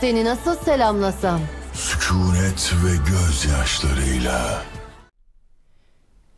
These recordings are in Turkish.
Seni nasıl selamlasam? Sükunet ve gözyaşlarıyla.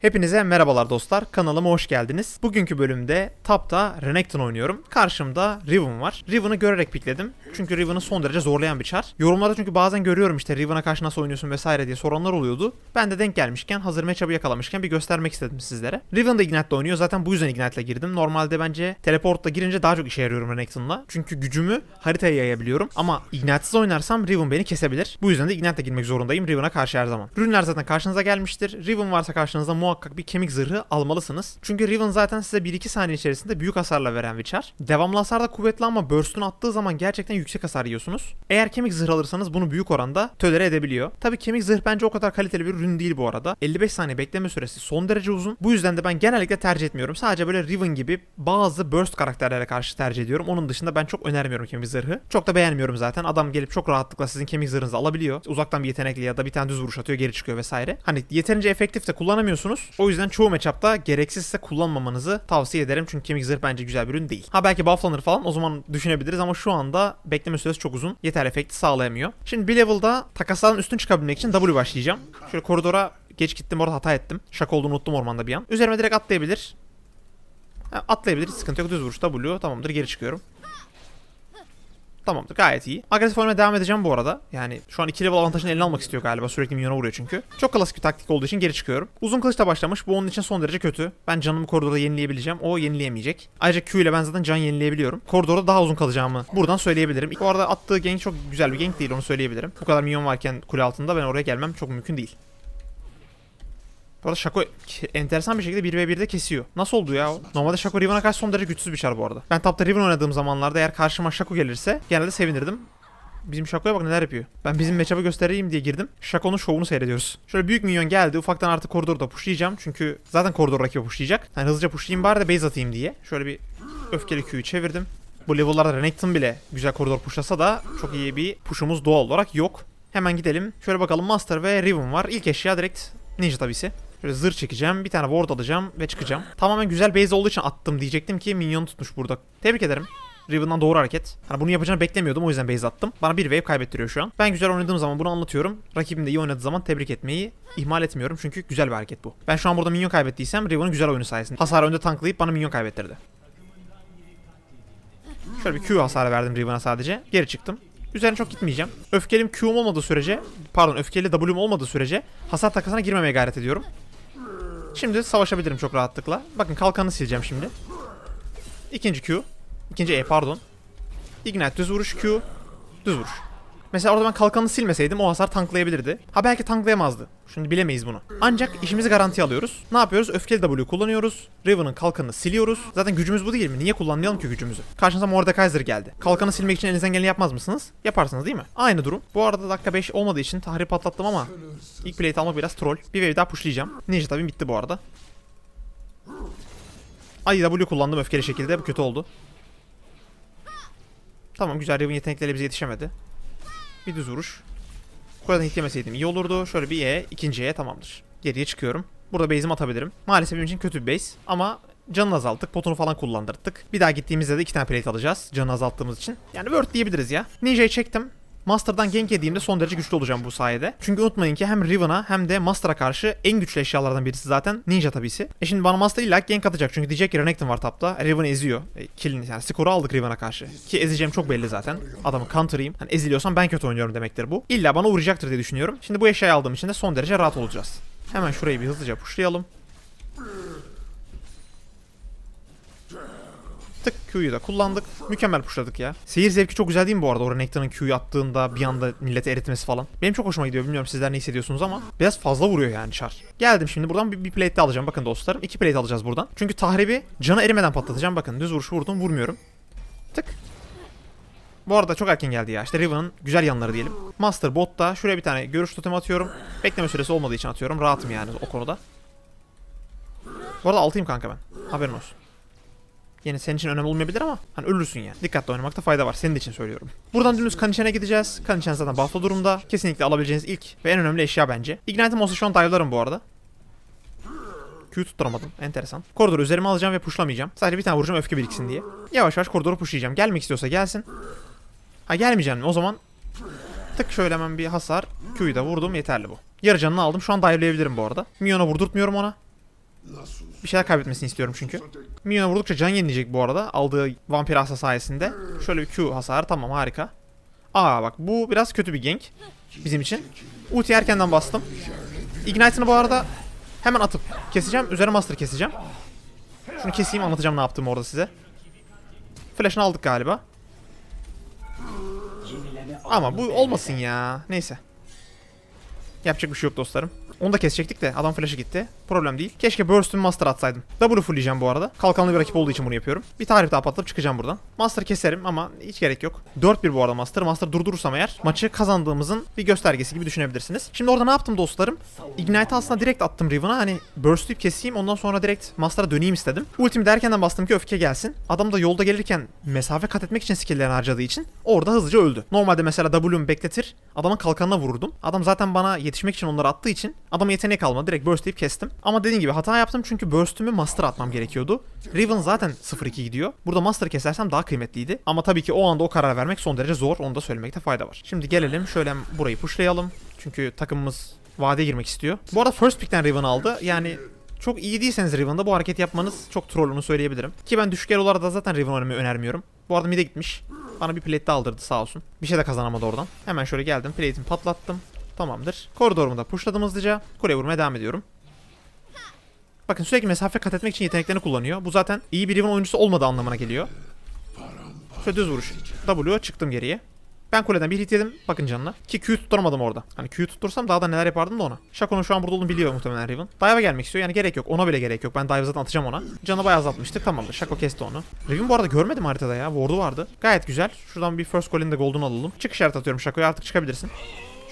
Hepinize merhabalar dostlar. Kanalıma hoş geldiniz. Bugünkü bölümde Tap'ta Renekton oynuyorum. Karşımda Riven var. Riven'ı görerek pikledim. Çünkü Riven'ı son derece zorlayan bir çar. Yorumlarda çünkü bazen görüyorum işte Riven'a karşı nasıl oynuyorsun vesaire diye soranlar oluyordu. Ben de denk gelmişken hazır matchup'ı yakalamışken bir göstermek istedim sizlere. Riven de Ignite'la oynuyor. Zaten bu yüzden Ignite'la girdim. Normalde bence teleportla girince daha çok işe yarıyorum Renekton'la. Çünkü gücümü haritaya yayabiliyorum. Ama Ignite'sız oynarsam Riven beni kesebilir. Bu yüzden de Ignite'la girmek zorundayım Riven'a karşı her zaman. Rünler zaten karşınıza gelmiştir. Riven varsa karşınızda muhakkak bir kemik zırhı almalısınız. Çünkü Riven zaten size 1-2 saniye içerisinde büyük hasarla veren çar. Devamlı hasar kuvvetli ama burst'unu attığı zaman gerçekten yüksek hasar yiyorsunuz. Eğer kemik zırh alırsanız bunu büyük oranda tölere edebiliyor. Tabi kemik zırh bence o kadar kaliteli bir ürün değil bu arada. 55 saniye bekleme süresi son derece uzun. Bu yüzden de ben genellikle tercih etmiyorum. Sadece böyle Riven gibi bazı burst karakterlere karşı tercih ediyorum. Onun dışında ben çok önermiyorum kemik zırhı. Çok da beğenmiyorum zaten. Adam gelip çok rahatlıkla sizin kemik zırhınızı alabiliyor. Uzaktan bir yetenekli ya da bir tane düz vuruş atıyor geri çıkıyor vesaire. Hani yeterince efektif de kullanamıyorsunuz. O yüzden çoğu matchup'ta gereksizse kullanmamanızı tavsiye ederim. Çünkü kemik zırh bence güzel bir ürün değil. Ha belki bufflanır falan o zaman düşünebiliriz ama şu anda bekleme süresi çok uzun. Yeterli efekti sağlayamıyor. Şimdi bir level'da takaslardan üstün çıkabilmek için W başlayacağım. Şöyle koridora geç gittim orada hata ettim. Şaka olduğunu unuttum ormanda bir an. Üzerime direkt atlayabilir. Ha, atlayabilir sıkıntı yok. Düz vuruş W tamamdır geri çıkıyorum. Tamamdır gayet iyi. Agresif oynamaya devam edeceğim bu arada. Yani şu an 2 level avantajını eline almak istiyor galiba. Sürekli minyona vuruyor çünkü. Çok klasik bir taktik olduğu için geri çıkıyorum. Uzun kılıçla başlamış. Bu onun için son derece kötü. Ben canımı koridorda yenileyebileceğim. O yenileyemeyecek. Ayrıca Q ile ben zaten can yenileyebiliyorum. Koridorda daha uzun kalacağımı buradan söyleyebilirim. Bu arada attığı gank çok güzel bir gank değil onu söyleyebilirim. Bu kadar minyon varken kule altında ben oraya gelmem çok mümkün değil. Bu arada Shaco enteresan bir şekilde 1v1'de kesiyor. Nasıl oldu ya? Normalde Shaco Riven'a karşı son derece güçsüz bir çar bu arada. Ben tapta Riven oynadığım zamanlarda eğer karşıma Shaco gelirse genelde sevinirdim. Bizim Shaco'ya bak neler yapıyor. Ben bizim matchup'ı göstereyim diye girdim. Shaco'nun şovunu seyrediyoruz. Şöyle büyük minyon geldi. Ufaktan artık koridorda pushlayacağım. Çünkü zaten koridor rakibi pushlayacak. Yani hızlıca pushlayayım bari de base atayım diye. Şöyle bir öfkeli Q'yu çevirdim. Bu level'larda Renekton bile güzel koridor pushlasa da çok iyi bir push'umuz doğal olarak yok. Hemen gidelim. Şöyle bakalım Master ve Riven var. İlk eşya direkt Ninja tabisi. Şöyle zırh çekeceğim. Bir tane ward alacağım ve çıkacağım. Tamamen güzel base olduğu için attım diyecektim ki minyon tutmuş burada. Tebrik ederim. Riven'dan doğru hareket. Hani bunu yapacağını beklemiyordum o yüzden base attım. Bana bir wave kaybettiriyor şu an. Ben güzel oynadığım zaman bunu anlatıyorum. Rakibim de iyi oynadığı zaman tebrik etmeyi ihmal etmiyorum çünkü güzel bir hareket bu. Ben şu an burada minyon kaybettiysem Riven'ın güzel oyunu sayesinde. Hasar önde tanklayıp bana minyon kaybettirdi. Şöyle bir Q hasarı verdim Riven'a sadece. Geri çıktım. Üzerine çok gitmeyeceğim. Öfkelim Q'um olmadığı sürece, pardon öfkeli W'm olmadığı sürece hasar takasına girmemeye gayret ediyorum. Şimdi savaşabilirim çok rahatlıkla. Bakın kalkanı sileceğim şimdi. İkinci Q. İkinci E pardon. Ignite düz vuruş Q. Düz vuruş. Mesela orada ben kalkanı silmeseydim o hasar tanklayabilirdi. Ha belki tanklayamazdı. Şimdi bilemeyiz bunu. Ancak işimizi garantiye alıyoruz. Ne yapıyoruz? Öfkeli W kullanıyoruz. Riven'ın kalkanını siliyoruz. Zaten gücümüz bu değil mi? Niye kullanmayalım ki gücümüzü? Karşınıza Mordekaiser geldi. Kalkanı silmek için elinizden geleni yapmaz mısınız? Yaparsınız değil mi? Aynı durum. Bu arada dakika 5 olmadığı için tahri patlattım ama ilk plate almak biraz troll. Bir wave daha pushlayacağım. Ninja tabii bitti bu arada. Ay W kullandım öfkeli şekilde. Bu kötü oldu. Tamam güzel Riven yetenekleri bize yetişemedi. Bir düz vuruş. Buradan hitlemeseydim iyi olurdu. Şöyle bir E, ikinci E tamamdır. Geriye çıkıyorum. Burada base'imi atabilirim. Maalesef benim için kötü bir base ama canını azalttık. Potunu falan kullandırdık. Bir daha gittiğimizde de iki tane plate alacağız. Canı azalttığımız için. Yani word diyebiliriz ya. Ninja'yı çektim. Master'dan gank yediğimde son derece güçlü olacağım bu sayede. Çünkü unutmayın ki hem Riven'a hem de Master'a karşı en güçlü eşyalardan birisi zaten Ninja tabisi. E şimdi bana Master illa gank atacak çünkü diyecek ki Renekton var tapta. E, Riven eziyor. E, killini yani skoru aldık Riven'a karşı. Ki ezeceğim çok belli zaten. Adamı counter'ıyım. Hani eziliyorsam ben kötü oynuyorum demektir bu. İlla bana uğrayacaktır diye düşünüyorum. Şimdi bu eşyayı aldığım için de son derece rahat olacağız. Hemen şurayı bir hızlıca pushlayalım. Tık Q'yu da kullandık. Mükemmel pushladık ya. Seyir zevki çok güzel değil mi bu arada? O Renekton'un Q'yu attığında bir anda milleti eritmesi falan. Benim çok hoşuma gidiyor. Bilmiyorum sizler ne hissediyorsunuz ama biraz fazla vuruyor yani çar. Geldim şimdi buradan bir, bir plate de alacağım. Bakın dostlarım. iki plate alacağız buradan. Çünkü tahribi canı erimeden patlatacağım. Bakın düz vuruş vurdum vurmuyorum. Tık. Bu arada çok erken geldi ya. İşte Riven'ın güzel yanları diyelim. Master botta şuraya bir tane görüş totemi atıyorum. Bekleme süresi olmadığı için atıyorum. Rahatım yani o konuda. Bu arada altıyım kanka ben. Haberin olsun. Yine senin için önemli olmayabilir ama hani ölürsün yani. Dikkatli oynamakta fayda var. Senin için söylüyorum. Buradan dümdüz Kanichen'e gideceğiz. Kanichen zaten buff'lı durumda. Kesinlikle alabileceğiniz ilk ve en önemli eşya bence. Ignite'ım olsa şu an dive'larım bu arada. Q'yu tutturamadım. Enteresan. Koridoru üzerime alacağım ve pushlamayacağım. Sadece bir tane vuracağım öfke biriksin diye. Yavaş yavaş koridoru pushlayacağım. Gelmek istiyorsa gelsin. Ha gelmeyeceğim? O zaman Tık şöyle hemen bir hasar. Q'yu da vurdum yeterli bu. Yarı canını aldım. Şu an dive'layabilirim bu arada. Minyona vurdurtmuyorum ona. Bir şeyler kaybetmesini istiyorum çünkü. Minyona vurdukça can yenileyecek bu arada. Aldığı vampir asa sayesinde. Şöyle bir Q hasarı tamam harika. Aa bak bu biraz kötü bir gank. Bizim için. Ulti erkenden bastım. Ignite'ını bu arada hemen atıp keseceğim. Üzerine master keseceğim. Şunu keseyim anlatacağım ne yaptığımı orada size. Flash'ını aldık galiba. Ama bu olmasın ya. Neyse. Yapacak bir şey yok dostlarım. Onu da kesecektik de adam flash'ı gitti. Problem değil. Keşke Burst'ün Master atsaydım. W fullleyeceğim bu arada. Kalkanlı bir rakip olduğu için bunu yapıyorum. Bir tarih daha patlatıp çıkacağım buradan. Master keserim ama hiç gerek yok. 4-1 bu arada Master. Master durdurursam eğer maçı kazandığımızın bir göstergesi gibi düşünebilirsiniz. Şimdi orada ne yaptım dostlarım? Ignite aslında direkt attım Riven'a. Hani burst'leyip keseyim ondan sonra direkt Master'a döneyim istedim. Ultimi derkenden bastım ki öfke gelsin. Adam da yolda gelirken mesafe kat etmek için skill'lerini harcadığı için orada hızlıca öldü. Normalde mesela W'mu bekletir. Adamın kalkanına vururdum. Adam zaten bana yetişmek için onları attığı için adama yetenek almadı. Direkt burst'leyip kestim. Ama dediğim gibi hata yaptım çünkü burst'ümü Master atmam gerekiyordu. Riven zaten 0-2 gidiyor. Burada Master kesersem daha kıymetliydi. Ama tabii ki o anda o karar vermek son derece zor. Onu da söylemekte fayda var. Şimdi gelelim şöyle burayı pushlayalım. Çünkü takımımız vadeye girmek istiyor. Bu arada first pick'ten Riven aldı. Yani çok iyi değilseniz Riven'da bu hareket yapmanız çok troll onu söyleyebilirim. Ki ben düşük olarak da zaten Riven oynamayı önermiyorum. Bu arada mid'e gitmiş. Bana bir plate aldırdı sağ olsun. Bir şey de kazanamadı oradan. Hemen şöyle geldim. Plate'imi patlattım. Tamamdır. Koridorumu da pushladım hızlıca. Kuleye vurmaya devam ediyorum. Bakın sürekli mesafe kat etmek için yeteneklerini kullanıyor. Bu zaten iyi bir Riven oyuncusu olmadığı anlamına geliyor. Şöyle düz vuruş. W çıktım geriye. Ben kuleden bir hit yedim. Bakın canına. Ki Q'yu tutturamadım orada. Hani Q'yu tuttursam daha da neler yapardım da ona. Shaco'nun şu an burada olduğunu biliyor muhtemelen Riven. Dive'a gelmek istiyor. Yani gerek yok. Ona bile gerek yok. Ben dive zaten atacağım ona. Canı bayağı azaltmıştık. Tamamdır. Shaco kesti onu. Riven bu arada görmedim haritada ya. Ward'u vardı. Gayet güzel. Şuradan bir first golün de gold'unu alalım. Çık işaret atıyorum Shaco'ya. Artık çıkabilirsin.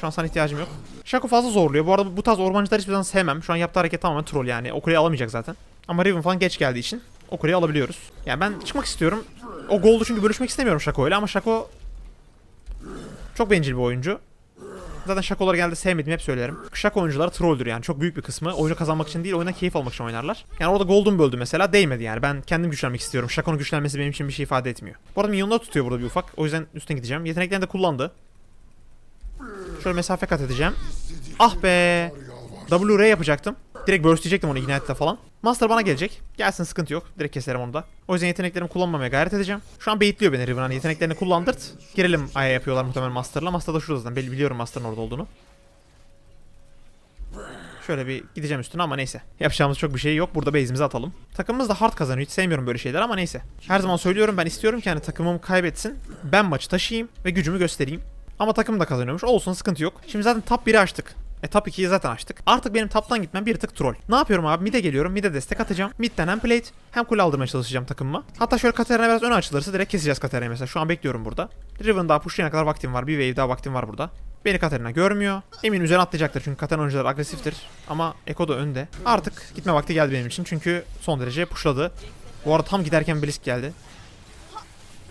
Şu an sana ihtiyacım yok. Shaco fazla zorluyor. Bu arada bu tarz ormancılar hiçbir zaman sevmem. Şu an yaptığı hareket tamamen troll yani. O kuleyi alamayacak zaten. Ama Riven falan geç geldiği için o kuleyi alabiliyoruz. Yani ben çıkmak istiyorum. O gold'u çünkü bölüşmek istemiyorum Shaco ile ama Shaco çok bencil bir oyuncu. Zaten şakoları geldi sevmedim hep söylerim. Şak oyuncuları trolldür yani çok büyük bir kısmı. Oyunu kazanmak için değil oyuna keyif almak için oynarlar. Yani orada golden böldü mesela değmedi yani. Ben kendim güçlenmek istiyorum. Şakonun güçlenmesi benim için bir şey ifade etmiyor. Bu arada minyonları tutuyor burada bir ufak. O yüzden üstüne gideceğim. Yeteneklerini de kullandı. Şöyle mesafe kat edeceğim. Ah be. WR yapacaktım. Direkt burst onu Ignite'de falan. Master bana gelecek. Gelsin sıkıntı yok. Direkt keserim onu da. O yüzden yeteneklerimi kullanmamaya gayret edeceğim. Şu an baitliyor beni Riven. Hani yeteneklerini kullandırt. Girelim Aya yapıyorlar muhtemelen Master'la. Master da şurada zaten. Biliyorum Master'ın orada olduğunu. Şöyle bir gideceğim üstüne ama neyse. Yapacağımız çok bir şey yok. Burada base'imizi atalım. Takımımız da hard kazanıyor. Hiç sevmiyorum böyle şeyler ama neyse. Her zaman söylüyorum ben istiyorum ki hani takımım kaybetsin. Ben maçı taşıyayım ve gücümü göstereyim. Ama takım da kazanıyormuş. Olsun sıkıntı yok. Şimdi zaten top 1'i açtık. E top 2'yi zaten açtık. Artık benim taptan gitmem bir tık troll. Ne yapıyorum abi? Mid'e geliyorum. Mid'e destek atacağım. Mid'den hem plate hem kule aldırmaya çalışacağım takımıma. Hatta şöyle Katarina biraz öne açılırsa direkt keseceğiz Katarina'yı mesela. Şu an bekliyorum burada. Riven daha pushlayana kadar vaktim var. Bir wave daha vaktim var burada. Beni Katarina görmüyor. Emin üzerine atlayacaktır çünkü Katarina oyuncular agresiftir. Ama Eko da önde. Artık gitme vakti geldi benim için çünkü son derece pushladı. Bu arada tam giderken Blisk geldi.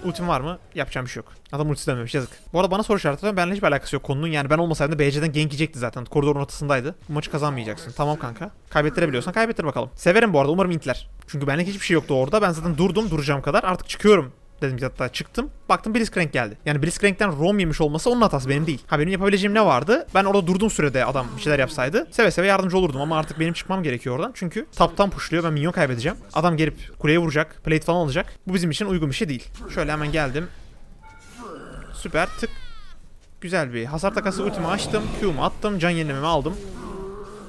Ultim var mı? Yapacağım bir şey yok. Adam ultisi dönmemiş yazık. Bu arada bana soru işareti atıyor. Benimle hiçbir alakası yok konunun. Yani ben olmasaydım da BC'den gank yiyecekti zaten. Koridorun ortasındaydı. Bu maçı kazanmayacaksın. Tamam kanka. Kaybettirebiliyorsan kaybettir bakalım. Severim bu arada. Umarım intler. Çünkü benlik hiçbir şey yoktu orada. Ben zaten durdum duracağım kadar. Artık çıkıyorum dedim ki hatta çıktım. Baktım Blitzcrank geldi. Yani Blitzcrank'ten Rom yemiş olması onun hatası benim değil. Ha benim yapabileceğim ne vardı? Ben orada durduğum sürede adam bir şeyler yapsaydı seve seve yardımcı olurdum ama artık benim çıkmam gerekiyor oradan. Çünkü taptan pushluyor ben minyon kaybedeceğim. Adam gelip kuleye vuracak, plate falan alacak. Bu bizim için uygun bir şey değil. Şöyle hemen geldim. Süper tık. Güzel bir hasar takası ultimi açtım. Q'mu attım. Can yenilememi aldım.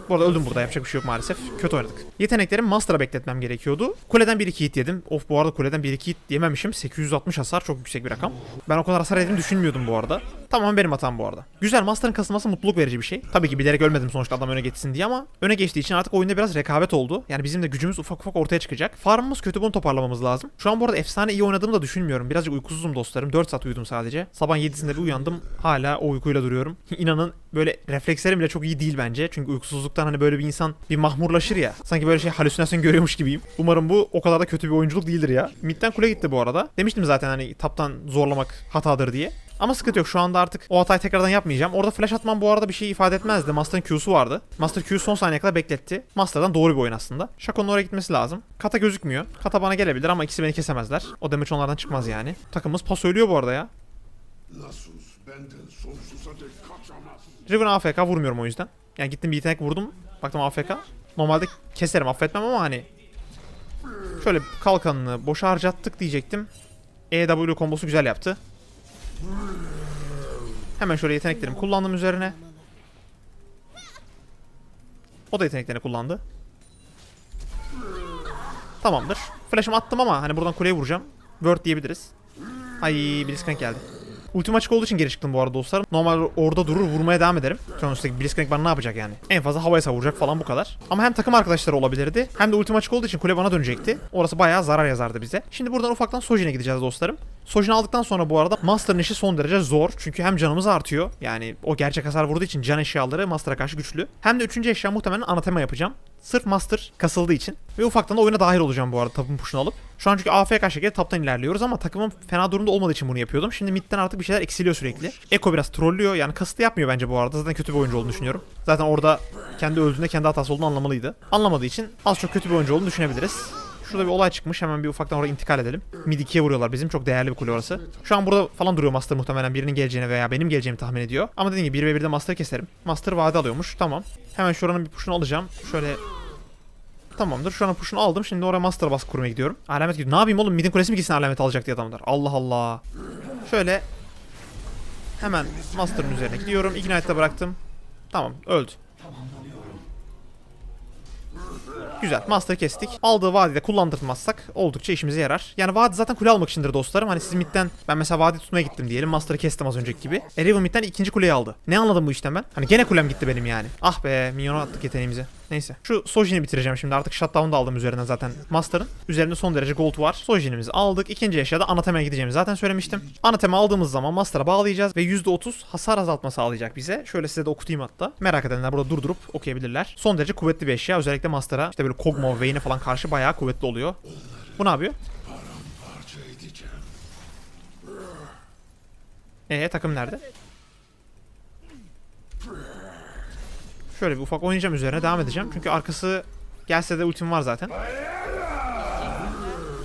Bu arada öldüm burada yapacak bir şey yok maalesef. Kötü oynadık. Yeteneklerim Master'a bekletmem gerekiyordu. Kuleden 1-2 hit yedim. Of bu arada kuleden 1-2 hit yememişim. 860 hasar çok yüksek bir rakam. Ben o kadar hasar yediğimi düşünmüyordum bu arada. Tamam benim hatam bu arada. Güzel Master'ın kasılması mutluluk verici bir şey. Tabii ki bilerek ölmedim sonuçta adam öne geçsin diye ama öne geçtiği için artık oyunda biraz rekabet oldu. Yani bizim de gücümüz ufak ufak ortaya çıkacak. Farmımız kötü bunu toparlamamız lazım. Şu an bu arada efsane iyi oynadığımı da düşünmüyorum. Birazcık uykusuzum dostlarım. 4 saat uyudum sadece. Sabah 7'sinde bir uyandım. Hala o uykuyla duruyorum. İnanın böyle reflekslerim bile çok iyi değil bence. Çünkü uykusuzluktan hani böyle bir insan bir mahmurlaşır ya. Sanki böyle şey halüsinasyon görüyormuş gibiyim. Umarım bu o kadar da kötü bir oyunculuk değildir ya. Mid'den kule gitti bu arada. Demiştim zaten hani taptan zorlamak hatadır diye. Ama sıkıntı yok şu anda artık o hatayı tekrardan yapmayacağım. Orada flash atmam bu arada bir şey ifade etmezdi. Master'ın Q'su vardı. Master Q son saniye kadar bekletti. Master'dan doğru bir oyun aslında. Shaco'nun oraya gitmesi lazım. Kata gözükmüyor. Kata bana gelebilir ama ikisi beni kesemezler. O damage onlardan çıkmaz yani. Takımımız pas söylüyor bu arada ya. Benden sonsuza dek. Riven AFK vurmuyorum o yüzden. Yani gittim bir yetenek vurdum. Baktım AFK. Normalde keserim affetmem ama hani şöyle kalkanını boşa harcattık diyecektim. EW kombosu güzel yaptı. Hemen şöyle yeteneklerimi kullandım üzerine. O da yeteneklerini kullandı. Tamamdır. Flash'ımı attım ama hani buradan kuleye vuracağım. Word diyebiliriz. Ay Blitzcrank geldi. Ultim açık olduğu için geri çıktım bu arada dostlarım. Normal orada durur vurmaya devam ederim. Sonuçta Blitzcrank bana ne yapacak yani? En fazla havaya savuracak falan bu kadar. Ama hem takım arkadaşları olabilirdi hem de ultim açık olduğu için kule bana dönecekti. Orası bayağı zarar yazardı bize. Şimdi buradan ufaktan Sojin'e gideceğiz dostlarım. Sojin aldıktan sonra bu arada Master'ın işi son derece zor. Çünkü hem canımız artıyor. Yani o gerçek hasar vurduğu için can eşyaları Master'a karşı güçlü. Hem de üçüncü eşya muhtemelen anatema yapacağım. Sırf Master kasıldığı için. Ve ufaktan da oyuna dahil olacağım bu arada tapın puşunu alıp. Şu an çünkü AFK şekilde taptan ilerliyoruz ama takımım fena durumda olmadığı için bunu yapıyordum. Şimdi midden artık bir şeyler eksiliyor sürekli. Eko biraz trollüyor yani kasıtlı yapmıyor bence bu arada. Zaten kötü bir oyuncu olduğunu düşünüyorum. Zaten orada kendi öldüğünde kendi hatası olduğunu anlamalıydı. Anlamadığı için az çok kötü bir oyuncu olduğunu düşünebiliriz. Şurada bir olay çıkmış. Hemen bir ufaktan oraya intikal edelim. Mid 2'ye vuruyorlar bizim. Çok değerli bir kule orası. Şu an burada falan duruyor Master muhtemelen. Birinin geleceğini veya benim geleceğimi tahmin ediyor. Ama dediğim gibi 1 ve 1'de Master'ı keserim. Master vade alıyormuş. Tamam. Hemen şuranın bir push'unu alacağım. Şöyle Tamamdır. Şu an push'unu aldım. Şimdi oraya Master baskı kurmaya gidiyorum. Alamet gidiyor. Ne yapayım oğlum? Mid'in kulesi mi gitsin alamet alacak diye adamlar. Allah Allah. Şöyle hemen Master'ın üzerine gidiyorum. Ignite'da bıraktım. Tamam. Öldü. Güzel. Master kestik. Aldığı vadide kullandırmazsak oldukça işimize yarar. Yani vadi zaten kule almak içindir dostlarım. Hani siz midden ben mesela vadi tutmaya gittim diyelim. Master'ı kestim az önceki gibi. E Riven midden ikinci kuleyi aldı. Ne anladım bu işten ben? Hani gene kulem gitti benim yani. Ah be minyona attık yeteneğimizi. Neyse. Şu Sojin'i bitireceğim şimdi. Artık shutdown'u da aldım üzerinden zaten Master'ın. Üzerinde son derece gold var. Sojin'imizi aldık. İkinci eşyada Anatema'ya gideceğimizi zaten söylemiştim. Anatema aldığımız zaman Master'a bağlayacağız ve %30 hasar azaltma sağlayacak bize. Şöyle size de okutayım hatta. Merak edenler burada durdurup okuyabilirler. Son derece kuvvetli bir eşya. Özellikle Master'a işte böyle Kog'Maw, Vayne'e falan karşı bayağı kuvvetli oluyor. Bu ne yapıyor? Ee takım nerede? Şöyle bir ufak oynayacağım üzerine devam edeceğim. Çünkü arkası gelse de ultim var zaten.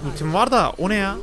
Ultim var da o ne ya?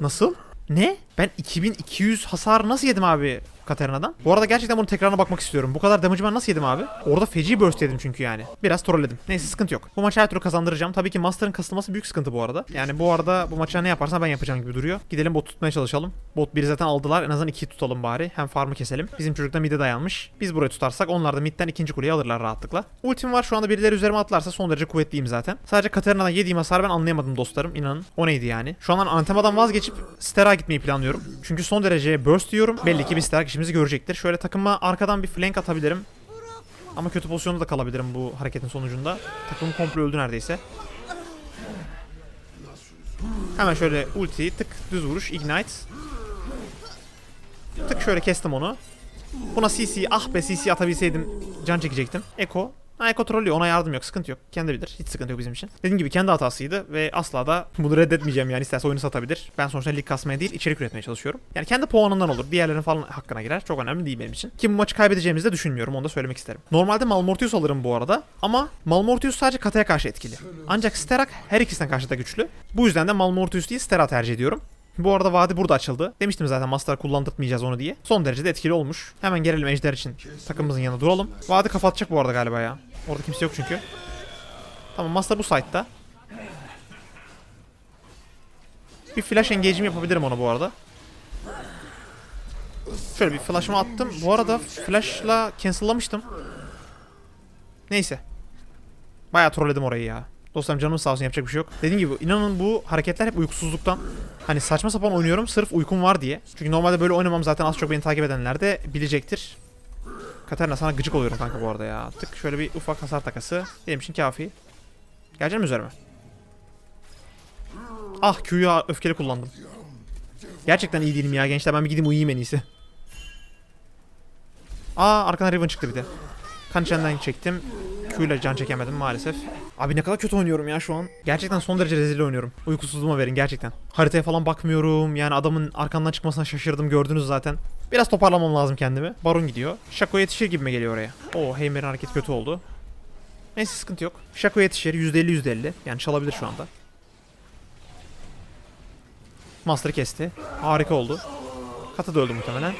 Nasıl? Ne? Ben 2200 hasar nasıl yedim abi Katarina'dan? Bu arada gerçekten bunun tekrarına bakmak istiyorum. Bu kadar damage'ı ben nasıl yedim abi? Orada feci burst yedim çünkü yani. Biraz trolledim. Neyse sıkıntı yok. Bu maçı her türlü kazandıracağım. Tabii ki Master'ın kasılması büyük sıkıntı bu arada. Yani bu arada bu maçı ne yaparsan ben yapacağım gibi duruyor. Gidelim bot tutmaya çalışalım. Bot 1'i zaten aldılar. En azından 2'yi tutalım bari. Hem farmı keselim. Bizim çocuk da mid'e dayanmış. Biz burayı tutarsak onlar da mid'den ikinci kuleyi alırlar rahatlıkla. Ultim var şu anda birileri üzerime atlarsa son derece kuvvetliyim zaten. Sadece Katarina'dan yediğim hasarı ben anlayamadım dostlarım. İnanın. O neydi yani? Şu an Antema'dan vazgeçip Stera gitmeyi planlıyorum. Çünkü son derece burst yiyorum. Belli ki bir Stera işimizi görecektir. Şöyle takıma arkadan bir flank atabilirim. Ama kötü pozisyonda da kalabilirim bu hareketin sonucunda. Takım komple öldü neredeyse. Hemen şöyle ulti tık düz vuruş ignite. Tık şöyle kestim onu. Buna CC ah be CC atabilseydim can çekecektim. Eko Eko trollüyor ona yardım yok sıkıntı yok. Kendi bilir hiç sıkıntı yok bizim için. Dediğim gibi kendi hatasıydı ve asla da bunu reddetmeyeceğim yani isterse oyunu satabilir. Ben sonuçta lig kasmaya değil içerik üretmeye çalışıyorum. Yani kendi puanından olur. Diğerlerinin falan hakkına girer. Çok önemli değil benim için. Ki bu maçı kaybedeceğimizi de düşünmüyorum onu da söylemek isterim. Normalde Malmortius alırım bu arada ama Malmortius sadece Kata'ya karşı etkili. Ancak Sterak her ikisinden karşı da güçlü. Bu yüzden de Malmortius değil Stera tercih ediyorum. Bu arada vadi burada açıldı. Demiştim zaten Master kullandırtmayacağız onu diye. Son derece de etkili olmuş. Hemen gelelim Ejder için. Takımımızın yanına duralım. Vadi kapatacak bu arada galiba ya. Orada kimse yok çünkü. Tamam Master bu site'da. Bir flash engage'im yapabilirim ona bu arada. Şöyle bir flash'ımı attım. Bu arada flash'la cancel'lamıştım. Neyse. Bayağı trolledim orayı ya. Dostlarım canım sağ olsun yapacak bir şey yok. Dediğim gibi inanın bu hareketler hep uykusuzluktan. Hani saçma sapan oynuyorum sırf uykum var diye. Çünkü normalde böyle oynamam zaten az çok beni takip edenler de bilecektir. Katarina sana gıcık oluyorum kanka bu arada ya. Tık şöyle bir ufak hasar takası. Benim için kafi. Gelecek mi üzerime? Ah Q'yu öfkeli kullandım. Gerçekten iyi değilim ya gençler. Ben bir gideyim uyuyayım en iyisi. Aa arkadan Riven çıktı bir de. Kançenden çektim. Q ile can çekemedim maalesef. Abi ne kadar kötü oynuyorum ya şu an. Gerçekten son derece rezil oynuyorum. Uykusuzluğuma verin gerçekten. Haritaya falan bakmıyorum. Yani adamın arkandan çıkmasına şaşırdım gördünüz zaten. Biraz toparlamam lazım kendimi. Baron gidiyor. Shaco yetişir gibime geliyor oraya. Oo Heimer'in hareketi kötü oldu. Neyse sıkıntı yok. Shaco yetişir %50 %50. Yani çalabilir şu anda. Master'ı kesti. Harika oldu. Katı da öldü muhtemelen.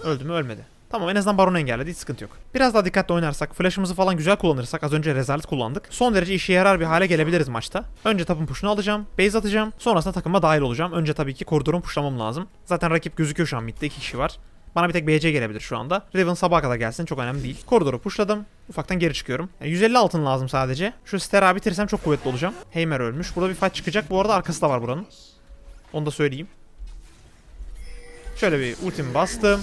Öldü mü ölmedi. Tamam en azından baronu engelledi hiç sıkıntı yok. Biraz daha dikkatli oynarsak, flash'ımızı falan güzel kullanırsak az önce rezalet kullandık. Son derece işe yarar bir hale gelebiliriz maçta. Önce tapın push'unu alacağım, base atacağım. Sonrasında takıma dahil olacağım. Önce tabii ki koridorun pushlamam lazım. Zaten rakip gözüküyor şu an midde iki kişi var. Bana bir tek BC gelebilir şu anda. Riven sabaha kadar gelsin çok önemli değil. Koridoru pushladım. Ufaktan geri çıkıyorum. Yani 150 altın lazım sadece. Şu Stera bitirirsem çok kuvvetli olacağım. Heimer ölmüş. Burada bir fight çıkacak. Bu arada arkası da var buranın. Onu da söyleyeyim. Şöyle bir ultimi bastım.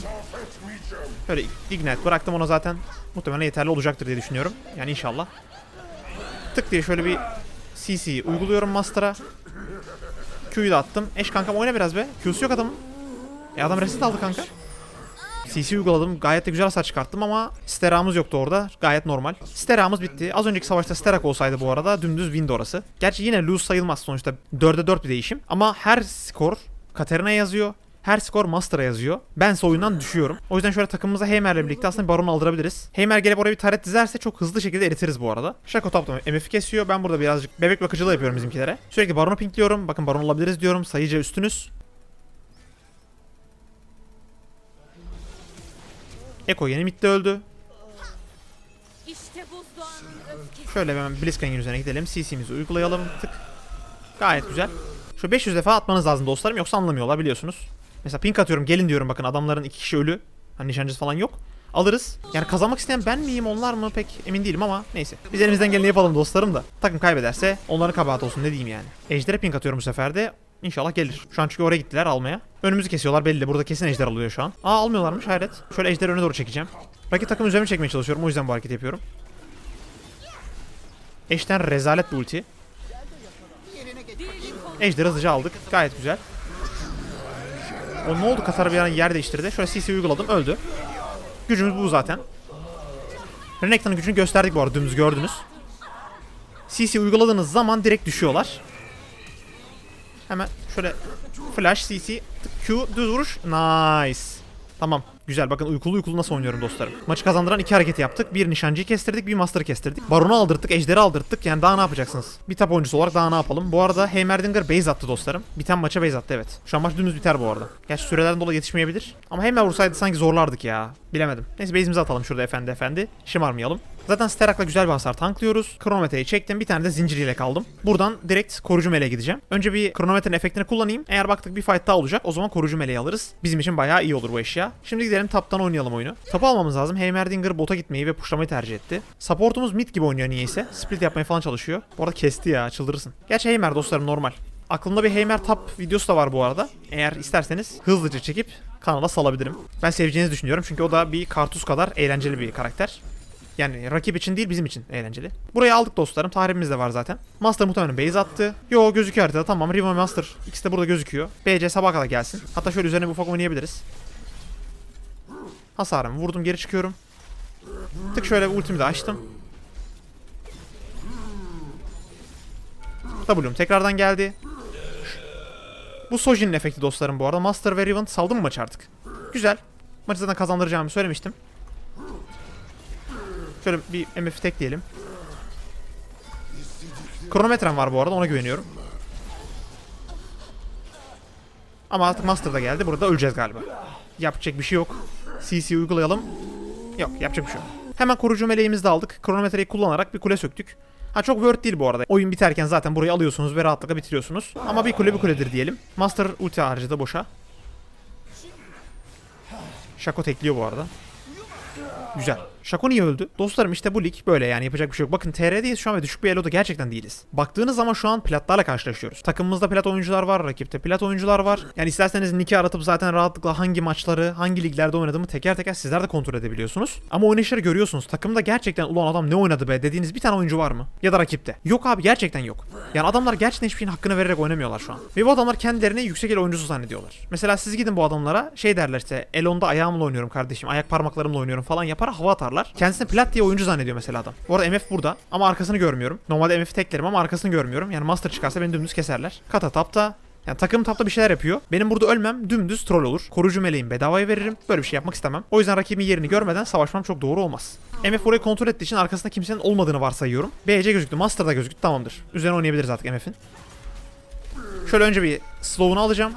Şöyle ignite bıraktım ona zaten. Muhtemelen yeterli olacaktır diye düşünüyorum. Yani inşallah. Tık diye şöyle bir CC uyguluyorum Master'a. Q'yu da attım. Eş kankam oyna biraz be. Q'su yok adamın. E adam reset aldı kanka. CC uyguladım. Gayet de güzel hasar çıkarttım ama Stera'mız yoktu orada. Gayet normal. Stera'mız bitti. Az önceki savaşta Sterak olsaydı bu arada dümdüz win orası. Gerçi yine lose sayılmaz sonuçta. 4'e 4 bir değişim. Ama her skor Katarina yazıyor. Her skor Master'a yazıyor. Bense oyundan düşüyorum. O yüzden şöyle takımımıza Heimer'le birlikte aslında Baron aldırabiliriz. Heimer gelip oraya bir taret dizerse çok hızlı şekilde eritiriz bu arada. Shaco toplam MF'i kesiyor. Ben burada birazcık bebek bakıcılığı yapıyorum bizimkilere. Sürekli Baron'u pinkliyorum. Bakın Baron alabiliriz diyorum. Sayıca üstünüz. Eko yeni midde öldü. Şöyle hemen Blitzcrank'in üzerine gidelim. CC'mizi uygulayalım. Tık. Gayet güzel. Şu 500 defa atmanız lazım dostlarım yoksa anlamıyorlar biliyorsunuz. Mesela pink atıyorum gelin diyorum bakın adamların iki kişi ölü. Hani nişancısı falan yok. Alırız. Yani kazanmak isteyen ben miyim onlar mı pek emin değilim ama neyse. Biz elimizden geleni yapalım dostlarım da. Takım kaybederse onların kabahati olsun ne diyeyim yani. Ejder'e pink atıyorum bu sefer de. İnşallah gelir. Şu an çünkü oraya gittiler almaya. Önümüzü kesiyorlar belli. Burada kesin ejder alıyor şu an. Aa almıyorlarmış hayret. Şöyle ejderi öne doğru çekeceğim. Rakip takım üzerime çekmeye çalışıyorum. O yüzden bu hareketi yapıyorum. Eşten rezalet bir ulti. Ejder'i hızlıca aldık. Gayet güzel. O ne oldu Katar bir an yer değiştirdi. Şöyle CC uyguladım öldü. Gücümüz bu zaten. Renekton'un gücünü gösterdik bu arada dümdüz gördünüz. CC uyguladığınız zaman direkt düşüyorlar. Hemen şöyle flash CC Q düz vuruş. Nice. Tamam. Güzel bakın uykulu uykulu nasıl oynuyorum dostlarım. Maçı kazandıran iki hareketi yaptık. Bir nişancıyı kestirdik, bir master'ı kestirdik. Baron'u aldırttık, ejderi aldırttık. Yani daha ne yapacaksınız? Bir top oyuncusu olarak daha ne yapalım? Bu arada Heimerdinger base attı dostlarım. Biten maça base attı evet. Şu an maç dümdüz biter bu arada. Gerçi sürelerden dolayı yetişmeyebilir. Ama Heimer vursaydı sanki zorlardık ya. Bilemedim. Neyse base'imizi atalım şurada efendi efendi. Şımarmayalım. Zaten Sterak'la güzel bir hasar tanklıyoruz. Kronometreyi çektim. Bir tane de zinciriyle kaldım. Buradan direkt koruyucu meleğe gideceğim. Önce bir kronometrenin efektini kullanayım. Eğer baktık bir fight daha olacak o zaman koruyucu meleği alırız. Bizim için bayağı iyi olur bu eşya. Şimdi gidelim taptan oynayalım oyunu. Tapu almamız lazım. Heimerdinger bota gitmeyi ve pushlamayı tercih etti. Supportumuz mid gibi oynuyor niyeyse. Split yapmaya falan çalışıyor. Bu arada kesti ya çıldırırsın. Gerçi Heimer dostlarım normal. Aklımda bir Heimer tap videosu da var bu arada. Eğer isterseniz hızlıca çekip kanala salabilirim. Ben seveceğinizi düşünüyorum çünkü o da bir kartus kadar eğlenceli bir karakter. Yani rakip için değil bizim için eğlenceli. Burayı aldık dostlarım. Tahribimiz de var zaten. Master muhtemelen base attı. Yo gözüküyor haritada. Tamam Riven Master. İkisi de burada gözüküyor. BC sabah kadar gelsin. Hatta şöyle üzerine bir ufak oynayabiliriz. Hasarımı vurdum geri çıkıyorum. Tık şöyle bir ultimi de açtım. W'm tekrardan geldi. Bu Sojin'in efekti dostlarım bu arada. Master ve Riven saldı mı maçı artık? Güzel. Maçı zaten kazandıracağımı söylemiştim. Şöyle bir MF tek diyelim. Kronometrem var bu arada ona güveniyorum. Ama artık Master da geldi. Burada öleceğiz galiba. Yapacak bir şey yok. CC uygulayalım. Yok yapacak bir şey yok. Hemen koruyucu meleğimizi de aldık. Kronometreyi kullanarak bir kule söktük. Ha çok word değil bu arada. Oyun biterken zaten burayı alıyorsunuz ve rahatlıkla bitiriyorsunuz. Ama bir kule bir kuledir diyelim. Master ulti harcadı boşa. Şako tekliyor bu arada. Güzel. Şako niye öldü? Dostlarım işte bu lig böyle yani yapacak bir şey yok. Bakın TR'deyiz şu an ve düşük bir eloda gerçekten değiliz. Baktığınız zaman şu an platlarla karşılaşıyoruz. Takımımızda plat oyuncular var, rakipte plat oyuncular var. Yani isterseniz nick'i aratıp zaten rahatlıkla hangi maçları, hangi liglerde oynadığımı teker teker sizler de kontrol edebiliyorsunuz. Ama oynayışları görüyorsunuz. Takımda gerçekten ulan adam ne oynadı be dediğiniz bir tane oyuncu var mı? Ya da rakipte. Yok abi gerçekten yok. Yani adamlar gerçekten hiçbir şeyin hakkını vererek oynamıyorlar şu an. Ve bu adamlar kendilerini yüksek el oyuncusu zannediyorlar. Mesela siz gidin bu adamlara şey derler işte Elon'da ayağımla oynuyorum kardeşim, ayak parmaklarımla oynuyorum falan yapar hava atarlar. Kendisini plat diye oyuncu zannediyor mesela adam. Bu arada MF burada ama arkasını görmüyorum. Normalde MF teklerim ama arkasını görmüyorum. Yani Master çıkarsa beni dümdüz keserler. Kata tapta. Yani takım tapta bir şeyler yapıyor. Benim burada ölmem dümdüz troll olur. Koruyucu meleğim bedavaya veririm. Böyle bir şey yapmak istemem. O yüzden rakibin yerini görmeden savaşmam çok doğru olmaz. MF orayı kontrol ettiği için arkasında kimsenin olmadığını varsayıyorum. BC gözüktü. Master da gözüktü. Tamamdır. Üzerine oynayabiliriz artık MF'in. Şöyle önce bir slow'unu alacağım.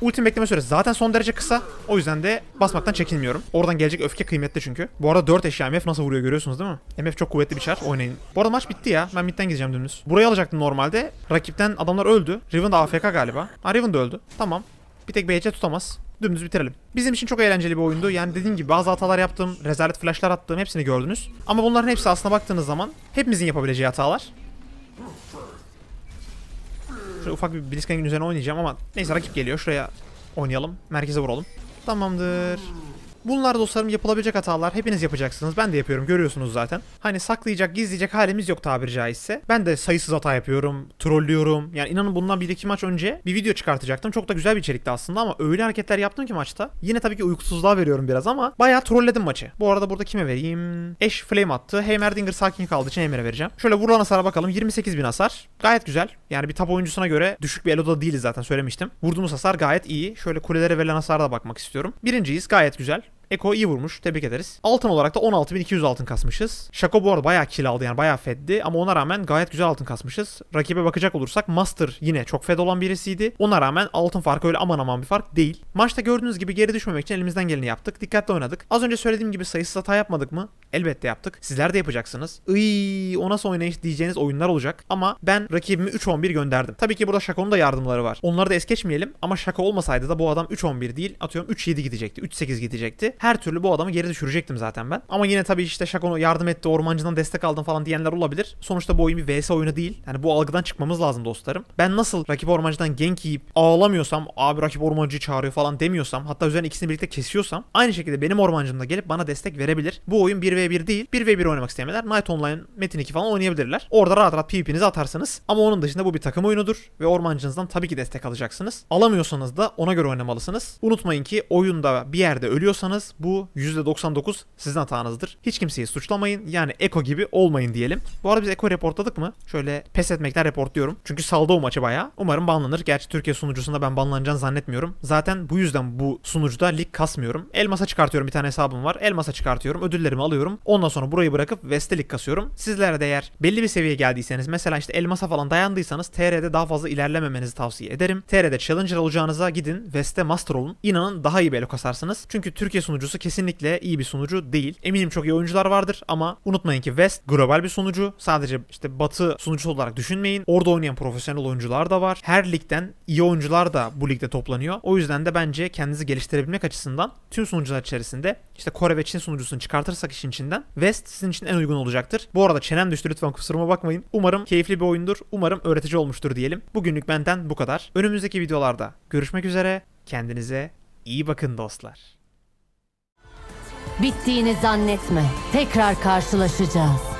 Ultim bekleme süresi zaten son derece kısa. O yüzden de basmaktan çekinmiyorum. Oradan gelecek öfke kıymetli çünkü. Bu arada 4 eşya MF nasıl vuruyor görüyorsunuz değil mi? MF çok kuvvetli bir çar. Oynayın. Bu arada maç bitti ya. Ben midden gideceğim dümdüz. Burayı alacaktım normalde. Rakipten adamlar öldü. Riven de AFK galiba. Ha Riven de öldü. Tamam. Bir tek BC tutamaz. Dümdüz bitirelim. Bizim için çok eğlenceli bir oyundu. Yani dediğim gibi bazı hatalar yaptım. Rezalet flashlar attım. Hepsini gördünüz. Ama bunların hepsi aslına baktığınız zaman hepimizin yapabileceği hatalar. Şöyle ufak bir Blitzcrank'in üzerine oynayacağım ama neyse rakip geliyor. Şuraya oynayalım. Merkeze vuralım. Tamamdır. Bunlar dostlarım yapılabilecek hatalar. Hepiniz yapacaksınız. Ben de yapıyorum. Görüyorsunuz zaten. Hani saklayacak, gizleyecek halimiz yok tabiri caizse. Ben de sayısız hata yapıyorum. Trollüyorum. Yani inanın bundan bir iki maç önce bir video çıkartacaktım. Çok da güzel bir içerikti aslında ama öyle hareketler yaptım ki maçta. Yine tabii ki uykusuzluğa veriyorum biraz ama bayağı trolledim maçı. Bu arada burada kime vereyim? Eş flame attı. Heimerdinger sakin kaldığı için Heimer'e vereceğim. Şöyle vurulan hasara bakalım. 28 bin hasar. Gayet güzel. Yani bir top oyuncusuna göre düşük bir eloda değiliz zaten söylemiştim. Vurduğumuz hasar gayet iyi. Şöyle kulelere verilen hasara da bakmak istiyorum. Birinciyiz. Gayet güzel. Eko iyi vurmuş. Tebrik ederiz. Altın olarak da 16.200 altın kasmışız. Şako bu arada bayağı kill aldı yani bayağı feddi ama ona rağmen gayet güzel altın kasmışız. Rakibe bakacak olursak Master yine çok fed olan birisiydi. Ona rağmen altın farkı öyle aman aman bir fark değil. Maçta gördüğünüz gibi geri düşmemek için elimizden geleni yaptık. Dikkatli oynadık. Az önce söylediğim gibi sayısız hata yapmadık mı? Elbette yaptık. Sizler de yapacaksınız. Iy, o nasıl oynayış diyeceğiniz oyunlar olacak. Ama ben rakibimi 3-11 gönderdim. Tabii ki burada Şako'nun da yardımları var. Onları da es geçmeyelim. Ama Şako olmasaydı da bu adam 3-11 değil. Atıyorum 3-7 gidecekti. 3-8 gidecekti. Her türlü bu adamı geri düşürecektim zaten ben. Ama yine tabii işte Şako'nu yardım etti. Ormancıdan destek aldım falan diyenler olabilir. Sonuçta bu oyun bir vs oyunu değil. Yani bu algıdan çıkmamız lazım dostlarım. Ben nasıl rakip ormancıdan gank yiyip ağlamıyorsam abi rakip ormancıyı çağırıyor falan demiyorsam hatta üzerine ikisini birlikte kesiyorsam aynı şekilde benim ormancım da gelip bana destek verebilir. Bu oyun 1v1 değil 1v1 oynamak isteyenler Night Online Metin 2 falan oynayabilirler. Orada rahat rahat PvP'nizi atarsınız. Ama onun dışında bu bir takım oyunudur ve ormancınızdan tabii ki destek alacaksınız. Alamıyorsanız da ona göre oynamalısınız. Unutmayın ki oyunda bir yerde ölüyorsanız bu %99 sizin hatanızdır. Hiç kimseyi suçlamayın. Yani Eko gibi olmayın diyelim. Bu arada biz Eko reportladık mı? Şöyle pes etmekten reportluyorum. Çünkü saldı o maçı bayağı. Umarım banlanır. Gerçi Türkiye sunucusunda ben banlanacağını zannetmiyorum. Zaten bu yüzden bu sunucuda lig kasmıyorum. Elmas'a çıkartıyorum bir tane hesabım var. Elmas'a çıkartıyorum. Ödüllerimi alıyorum. Ondan sonra burayı bırakıp West'e lig kasıyorum. Sizler de eğer belli bir seviyeye geldiyseniz mesela işte Elmas'a falan dayandıysanız TR'de daha fazla ilerlememenizi tavsiye ederim. TR'de Challenger olacağınıza gidin West'e Master olun. İnanın daha iyi bir kasarsınız. Çünkü Türkiye sunucusu kesinlikle iyi bir sunucu değil. Eminim çok iyi oyuncular vardır ama unutmayın ki West global bir sunucu. Sadece işte Batı sunucusu olarak düşünmeyin. Orada oynayan profesyonel oyuncular da var. Her ligden iyi oyuncular da bu ligde toplanıyor. O yüzden de bence kendinizi geliştirebilmek açısından tüm sunucular içerisinde işte Kore ve Çin sunucusunu çıkartırsak işin içinden West sizin için en uygun olacaktır. Bu arada çenem düştü lütfen kusuruma bakmayın. Umarım keyifli bir oyundur. Umarım öğretici olmuştur diyelim. Bugünlük benden bu kadar. Önümüzdeki videolarda görüşmek üzere. Kendinize iyi bakın dostlar. Bittiğini zannetme. Tekrar karşılaşacağız.